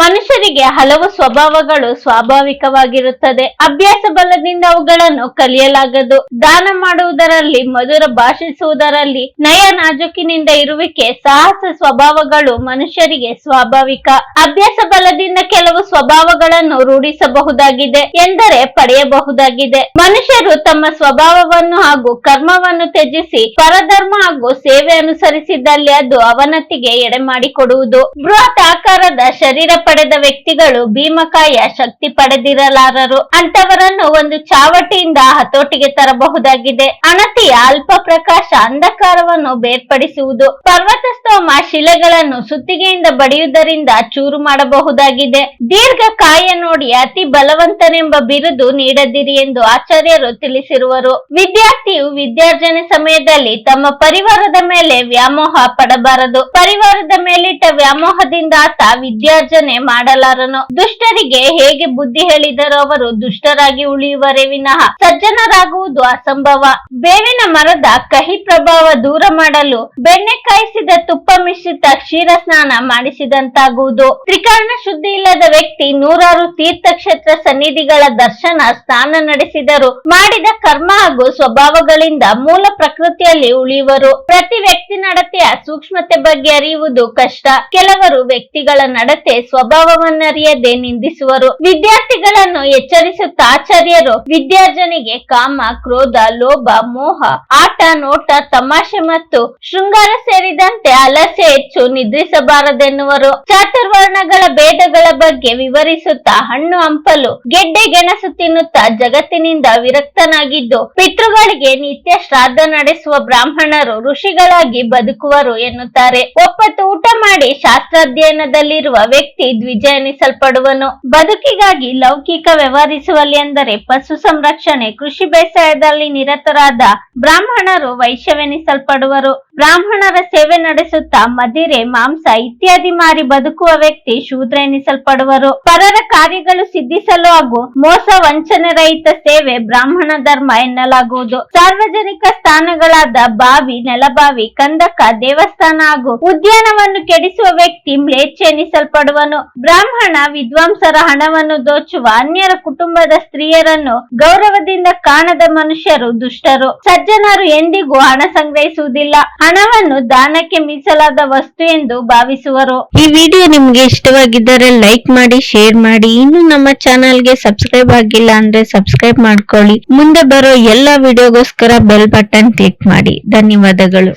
ಮನುಷ್ಯರಿಗೆ ಹಲವು ಸ್ವಭಾವಗಳು ಸ್ವಾಭಾವಿಕವಾಗಿರುತ್ತದೆ. ಅಭ್ಯಾಸ ಬಲದಿಂದ ಅವುಗಳನ್ನು ಕಲಿಯಲಾಗದು. ದಾನ ಮಾಡುವುದರಲ್ಲಿ, ಮಧುರ ಭಾಷಿಸುವುದರಲ್ಲಿ, ನಯ ನಾಜುಕಿನಿಂದ ಇರುವಿಕೆ, ಸಾಹಸ ಸ್ವಭಾವಗಳು ಮನುಷ್ಯರಿಗೆ ಸ್ವಾಭಾವಿಕ. ಅಭ್ಯಾಸ ಬಲದಿಂದ ಕೆಲವು ಸ್ವಭಾವಗಳನ್ನು ರೂಢಿಸಬಹುದಾಗಿದೆ ಎಂದರೆ ಪಡೆಯಬಹುದಾಗಿದೆ. ಮನುಷ್ಯರು ತಮ್ಮ ಸ್ವಭಾವವನ್ನು ಹಾಗೂ ಕರ್ಮವನ್ನು ತ್ಯಜಿಸಿ ಪರಧರ್ಮ ಹಾಗೂ ಸೇವೆ ಅನುಸರಿಸಿದಲ್ಲಿ ಅದು ಅವನತಿಗೆ ಎಡೆ ಮಾಡಿಕೊಡುವುದು ಬೃಹತ್ ಆಕಾರದ ಶರೀರ ಪಡೆದ ವ್ಯಕ್ತಿಗಳು ಭೀಮಕಾಯ ಶಕ್ತಿ ಪಡೆದಿರಲಾರರು. ಅಂತವರನ್ನು ಒಂದು ಚಾವಟಿಯಿಂದ ಹತೋಟಿಗೆ ತರಬಹುದಾಗಿದೆ. ಅಣತಿಯ ಅಲ್ಪ ಪ್ರಕಾಶ ಅಂಧಕಾರವನ್ನು ಬೇರ್ಪಡಿಸುವುದು. ಪರ್ವತಸ್ತೋಮ ಶಿಲೆಗಳನ್ನು ಸುತ್ತಿಗೆಯಿಂದ ಬಡಿಯುವುದರಿಂದ ಚೂರು ಮಾಡಬಹುದಾಗಿದೆ. ದೀರ್ಘ ಕಾಯ ನೋಡಿ ಅತಿ ಬಲವಂತನೆಂಬ ಬಿರುದು ನೀಡದಿರಿ ಎಂದು ಆಚಾರ್ಯರು ತಿಳಿಸಿರುವರು. ವಿದ್ಯಾರ್ಥಿಯು ವಿದ್ಯಾರ್ಜನೆ ಸಮಯದಲ್ಲಿ ತಮ್ಮ ಪರಿವಾರದ ಮೇಲೆ ವ್ಯಾಮೋಹ ಪಡಬಾರದು. ಪರಿವಾರದ ಮೇಲಿಟ್ಟ ವ್ಯಾಮೋಹದಿಂದ ಆತ ವಿದ್ಯಾರ್ಜನೆ ಮಾಡಲಾರನು. ದುಷ್ಟರಿಗೆ ಹೇಗೆ ಬುದ್ಧಿ ಹೇಳಿದರೂ ಅವರು ದುಷ್ಟರಾಗಿ ಉಳಿಯುವರೇ ವಿನಃ ಸಜ್ಜನರಾಗುವುದು ಅಸಂಭವ. ಬೇವಿನ ಮರದ ಕಹಿ ಪ್ರಭಾವ ದೂರ ಮಾಡಲು ಬೆಣ್ಣೆ ಕಾಯಿಸಿದ ತುಪ್ಪ ಮಿಶ್ರಿತ ಕ್ಷೀರ ಸ್ನಾನ ಮಾಡಿಸಿದಂತಾಗುವುದು. ತ್ರಿಕರಣ ಶುದ್ಧಿ ಇಲ್ಲದ ವ್ಯಕ್ತಿ ನೂರಾರು ತೀರ್ಥಕ್ಷೇತ್ರ ಸನ್ನಿಧಿಗಳ ದರ್ಶನ ಸ್ನಾನ ನಡೆಸಿದರು. ಮಾಡಿದ ಕರ್ಮ ಹಾಗೂ ಸ್ವಭಾವಗಳಿಂದ ಮೂಲ ಪ್ರಕೃತಿಯಲ್ಲಿ ಉಳಿಯುವರು. ಪ್ರತಿ ವ್ಯಕ್ತಿ ನಡತೆಯ ಸೂಕ್ಷ್ಮತೆ ಬಗ್ಗೆ ಅರಿಯುವುದು ಕಷ್ಟ. ಕೆಲವರು ವ್ಯಕ್ತಿಗಳ ನಡತೆ ಸ್ವಭಾವವನ್ನರಿಯದೆ ನಿಂದಿಸುವರು. ವಿದ್ಯಾರ್ಥಿಗಳನ್ನು ಎಚ್ಚರಿಸುತ್ತಾ ಆಚಾರ್ಯರು ವಿದ್ಯಾರ್ಜನೆಗೆ ಕಾಮ, ಕ್ರೋಧ, ಲೋಭ, ಮೋಹ, ಆಟ, ನೋಟ, ತಮಾಷೆ ಮತ್ತು ಶೃಂಗಾರ ಸೇರಿದಂತೆ ಅಲಸೆ ಹೆಚ್ಚು ನಿದ್ರಿಸಬಾರದೆನ್ನುವರು. ಚಾತುರ್ವರ್ಣಗಳ ಭೇದಗಳ ಬಗ್ಗೆ ವಿವರಿಸುತ್ತಾ ಹಣ್ಣು ಹಂಪಲು, ಗೆಡ್ಡೆ ಗೆಣಸು ತಿನ್ನುತ್ತಾ ಜಗತ್ತಿನಿಂದ ವಿರಕ್ತನಾಗಿದ್ದು, ಪಿತೃಗಳಿಗೆ ನಿತ್ಯ ಶ್ರಾದ್ದ ನಡೆಸುವ ಬ್ರಾಹ್ಮಣರು ಋಷಿಗಳಾಗಿ ಬದುಕುವರು ಎನ್ನುತ್ತಾರೆ. ಒಪ್ಪತ್ತು ಊಟ ಮಾಡಿ ಶಾಸ್ತ್ರಾಧ್ಯಯನದಲ್ಲಿರುವ ವ್ಯಕ್ತಿ ದ್ವಿಜ ಎನಿಸಲ್ಪಡುವನು ಬದುಕಿಗಾಗಿ ಲೌಕಿಕ ವ್ಯವಹರಿಸುವಲ್ಲಿ ಅಂದರೆ ಪಶು ಸಂರಕ್ಷಣೆ, ಕೃಷಿ ಬೇಸಾಯದಲ್ಲಿ ನಿರತರಾದ ಬ್ರಾಹ್ಮಣರು ವೈಶ್ಯವೆನಿಸಲ್ಪಡುವರು ಬ್ರಾಹ್ಮಣರ ಸೇವೆ ನಡೆಸುತ್ತಾ ಮದಿರೆ, ಮಾಂಸ ಇತ್ಯಾದಿ ಮಾರಿ ಬದುಕುವ ವ್ಯಕ್ತಿ ಶೂದ್ರ ಎನಿಸಲ್ಪಡುವರು ಪರರ ಕಾರ್ಯಗಳು ಸಿದ್ಧಿಸಲು ಹಾಗೂ ಮೋಸ ವಂಚನೆ ರಹಿತ ಸೇವೆ ಬ್ರಾಹ್ಮಣ ಧರ್ಮ ಎನ್ನಲಾಗುವುದು. ಸಾರ್ವಜನಿಕ ಸ್ಥಾನಗಳಾದ ಬಾವಿ, ನೆಲಬಾವಿ, ಕಂದಕ, ದೇವಸ್ಥಾನ ಹಾಗೂ ಉದ್ಯಾನವನ್ನು ಕೆಡಿಸುವ ವ್ಯಕ್ತಿ ಮ್ಲೇಚ್ಛ ಎನಿಸಲ್ಪಡುವನು ಬ್ರಾಹ್ಮಣ ವಿದ್ವಾಂಸರ ಹಣವನ್ನು ದೋಚುವ ಅನ್ಯರ ಕುಟುಂಬದ ಸ್ತ್ರೀಯರನ್ನು ಗೌರವದಿಂದ ಕಾಣದ ಮನುಷ್ಯರು ದುಷ್ಟರು. ಸಜ್ಜನರು ಎಂದಿಗೂ ಹಣ ಸಂಗ್ರಹಿಸುವುದಿಲ್ಲ. ಹಣವನ್ನು ದಾನಕ್ಕೆ ಮೀಸಲಾದ ವಸ್ತು ಎಂದು ಭಾವಿಸುವರು. ಈ ವಿಡಿಯೋ ನಿಮ್ಗೆ ಇಷ್ಟವಾಗಿದ್ದರೆ ಲೈಕ್ ಮಾಡಿ, ಶೇರ್ ಮಾಡಿ. ಇನ್ನು ನಮ್ಮ ಚಾನಲ್ಗೆ ಸಬ್ಸ್ಕ್ರೈಬ್ ಆಗಿಲ್ಲ ಅಂದ್ರೆ ಸಬ್ಸ್ಕ್ರೈಬ್ ಮಾಡ್ಕೊಳ್ಳಿ. ಮುಂದೆ ಬರೋ ಎಲ್ಲಾ ವಿಡಿಯೋಗೋಸ್ಕರ ಬೆಲ್ ಬಟನ್ ಕ್ಲಿಕ್ ಮಾಡಿ. ಧನ್ಯವಾದಗಳು.